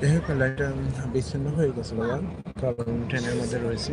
যাই হোক লাইটটা বিচ্ছিন্ন হয়ে গেছিল কারণ ট্রেনের মধ্যে রয়েছি।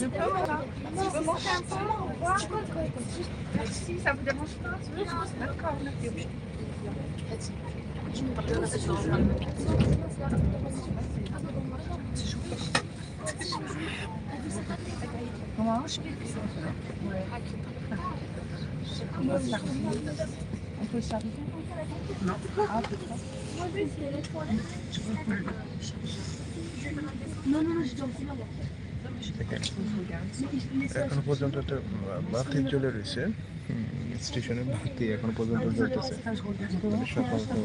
Je peux, voilà. Tu peux monter un peu, ça vous dérange pas D'accord. Comment On peut Non. Ah, peut-être. এখনও পর্যন্ত একটা বাতি চলে রয়েছে স্টেশনের বাতি এখনও পর্যন্ত চলতেছে। সকাল তো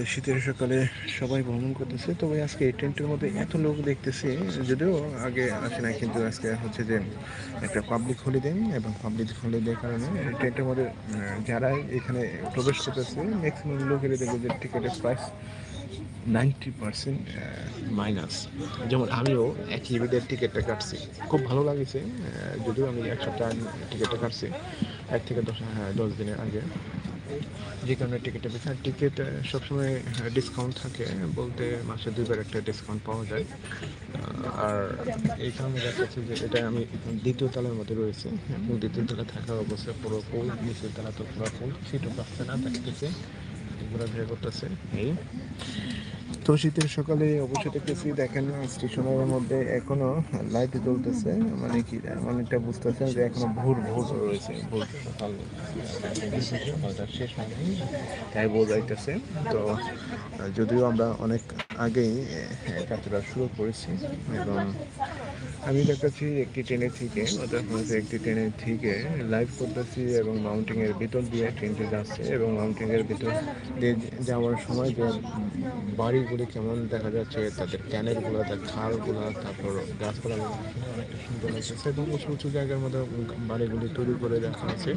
এই শীতের সকালে সবাই ভ্রমণ করতেছে। তবে আজকে এই ট্রেনটার মধ্যে এত লোক দেখতেছি, যদিও আগে আসে না কিন্তু আজকে হচ্ছে যে একটা পাবলিক হলিডে এবং পাবলিক হলিডে কারণে ট্রেনটার মধ্যে যারা এখানে প্রবেশ করতেছে ম্যাক্সিমাম লোকেরই দেখবে যে টিকিটের প্রাইস নাইনটি পার্সেন্ট মাইনাস যেমন আমিও এক ইভিডের টিকিটটা কাটছি। খুব ভালো লাগেছে যদিও আমি এক সপ্তাহ টিকিটটা কাটছি, এক থেকে দশ হ্যাঁ দশ দিনের আগে। যে কারণে টিকিটটা বেশি আর টিকিট সবসময় ডিসকাউন্ট থাকে, বলতে মাসে দুইবার একটা ডিসকাউন্ট পাওয়া যায়। আর এই কারণে দেখাচ্ছে যে এটা আমি দ্বিতীয় তলার মধ্যে রয়েছে। এবং দ্বিতীয় তলা থাকা অবস্থায় পুরো ফুল নিচের তলা তো পুরো ফুল সিটও পাচ্ছে না দেখতেছে ঘোরাঘুরি করতেছে এই। তো শীতের সকালে অবশ্যই দেখতেছি দেখেন স্টেশনের মধ্যে এখনও লাইট জ্বলতেছে। মানে কি অনেকটা বুঝতেছেন যে এখনও ভোর ভোর রয়েছে। ভোর সকাল সকালটা শেষ হয়নি, তাই বোঝাইতেছে তো, যদিও আমরা অনেক আগেই কাজটা যাত্রা শুরু করেছি এবং আমি দেখাচ্ছি একটি ট্রেনের থেকে অর্থাৎ হচ্ছে একটি ট্রেনের থেকে লাইভ করতেছি এবং মাউন্টিং এর ভিতর দিয়ে ট্রেনটি যাচ্ছে এবং মাউন্টিং এর ভিতর দিয়ে যাওয়ার সময় যে বাড়িগুলি কেমন দেখা যাচ্ছে, তাদের ক্যানেলগুলো তার খালগুলো, তারপর গাছপালাগুলো অনেকটা সুন্দর লাগতেছে এবং উঁচু উঁচু জায়গার মধ্যে বাড়িগুলি তৈরি করে রাখা আছে।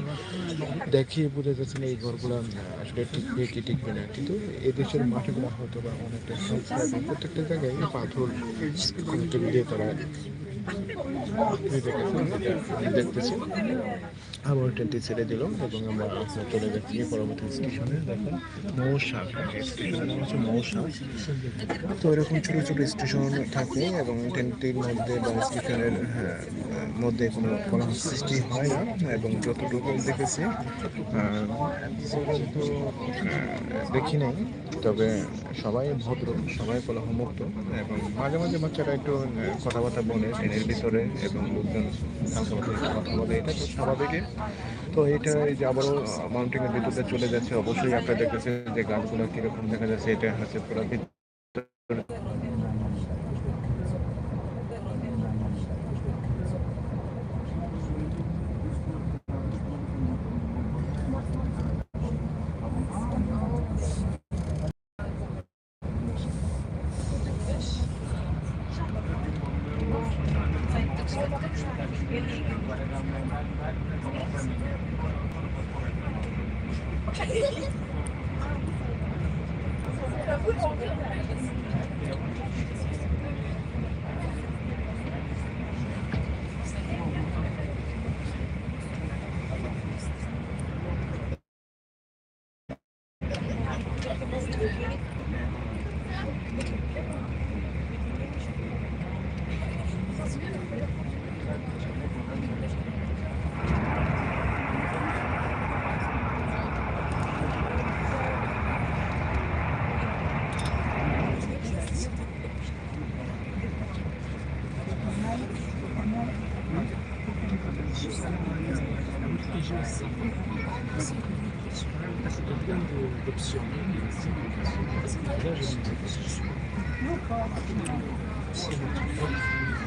দেখিয়ে বোঝা যাচ্ছে না এই ঘরগুলো আসলে টিকবে কি টিকবে না। কিন্তু এদেশের মাটিগুলো হয়তো বা অনেকটা প্রত্যেকটা জায়গায় পাথর দিয়ে তারা দেখতেছি। আবার ট্রেনটি ছেড়ে দিল এবং আমরা চলে যাচ্ছি পরবর্তী স্টেশনে। দেখুন মৌসা মৌসাক তো এরকম ছোটো ছোটো স্টেশন থাকে এবং ট্রেনটির মধ্যে বা স্টেশনের হ্যাঁ, মধ্যে কোনো কোলাহল সৃষ্টি হয় না এবং যতটুকু দেখেছি দেখি নাই তবে সবাই ভদ্র সবাই কোলাহলমুক্ত এবং মাঝে মাঝে বাচ্চারা একটু কথাবার্তা বলে ট্রেনের ভিতরে এবং লোকজন কথা বলে এটা তো স্বাভাবিকই। তো এটা এই যে আবারও মাউন্টেনের ভিতরে চলে যাচ্ছে, অবশ্যই আপনারা দেখতেছেন যে গাছগুলো কীরকম দেখা যাচ্ছে, এটা হচ্ছে পুরো ভিতরে। Okay.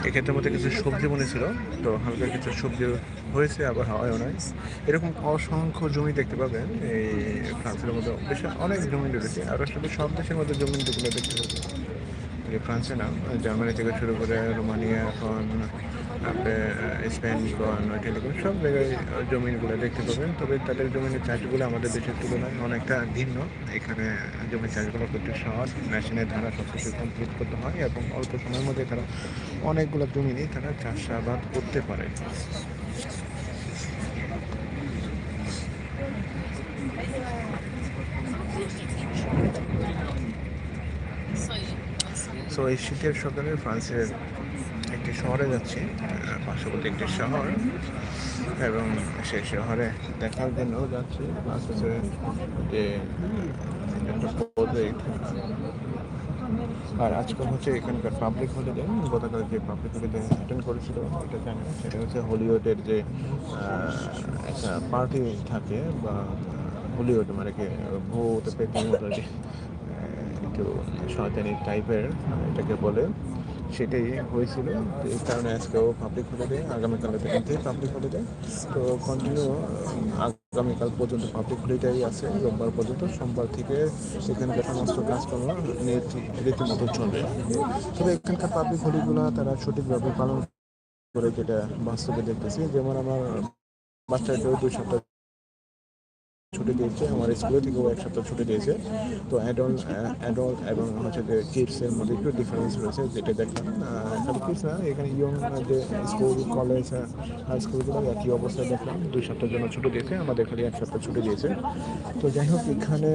এক্ষেত্রের মধ্যে কিছু সবজি মনে ছিল, তো হালকা কিছু সবজি হয়েছে, আবার হাওয়ায়ও নাই। এরকম অসংখ্য জমি দেখতে পাবেন। এই ফ্রান্সের মধ্যে বেশ অনেক জমি রয়েছে, আর আসলে সব দেশের মধ্যে জমিগুলো দেখতে পাবেন। ফ্রান্সে না, জার্মানি থেকে শুরু করে রোমানিয়া, এখন আপনার স্পেন কোন সব জায়গায় জমিনগুলো দেখতে পাবেন। তবে তাদের জমিনের চাষগুলো আমাদের দেশের তুলনায় অনেকটা ভিন্ন। এখানে জমির চাষগুলো করতে সহজ মেশিনের দ্বারা সব কিছু কমপ্লিট করতে হয় এবং অল্প সময়ের মধ্যে তারা অনেকগুলো জমিনই তারা চাষাবাদ করতে পারে। সো এই শীতের সকালে ফ্রান্সের শহরে যাচ্ছি পার্শ্ববর্তী একটি শহর, এবং সেই শহরে দেখার জন্য যাচ্ছি। প্লাস হচ্ছে যে আর আজকাল হচ্ছে এখানকার পাবলিক হলিডে গতকাল যে পাবলিক হলিডে অ্যাটেন্ড করেছিল, এটা জানি সেটা হচ্ছে হলিউডের যে একটা পার্টি থাকে বা হলিউড মানে কি, ভূত পেটিং একটু শয়তানি টাইপের এটাকে বলে। সেটাই হয়েছিল। এই কারণে আজকেও পাবলিক হলিডে আগামীকাল থেকে পাবলিক হলিডে তো কন্টিনিউ আগামীকাল পর্যন্ত পাবলিক হলিডেই আছে, রোববার পর্যন্ত। সোমবার থেকে এখানকার সমস্ত কাজকর্ম রীতিমতো চলবে। তবে এখানকার পাবলিক হলিগুলো তারা সঠিকভাবে পালন করে যেটা বাস্তবে দেখতেছি। যেমন আমার বাচ্চাকেও দুই সপ্তাহ ছুটি দিয়েছে, আমার স্কুলে থেকেও এক সপ্তাহ ছুটি দিয়েছে। তো অ্যাডল্ট অ্যাডল্ট এবং হচ্ছে যে কিডসের মধ্যে একটু ডিফারেন্স রয়েছে, যেটা দেখলাম। খালি কিডস না এখানে ইয়ং যে স্কুল কলেজ হাই স্কুলগুলো একই অবস্থায় দেখলাম। দুই সপ্তাহের জন্য ছুটি দিয়েছে, আমাদের খালি এক সপ্তাহ ছুটি দিয়েছে। তো যাই হোক, এখানে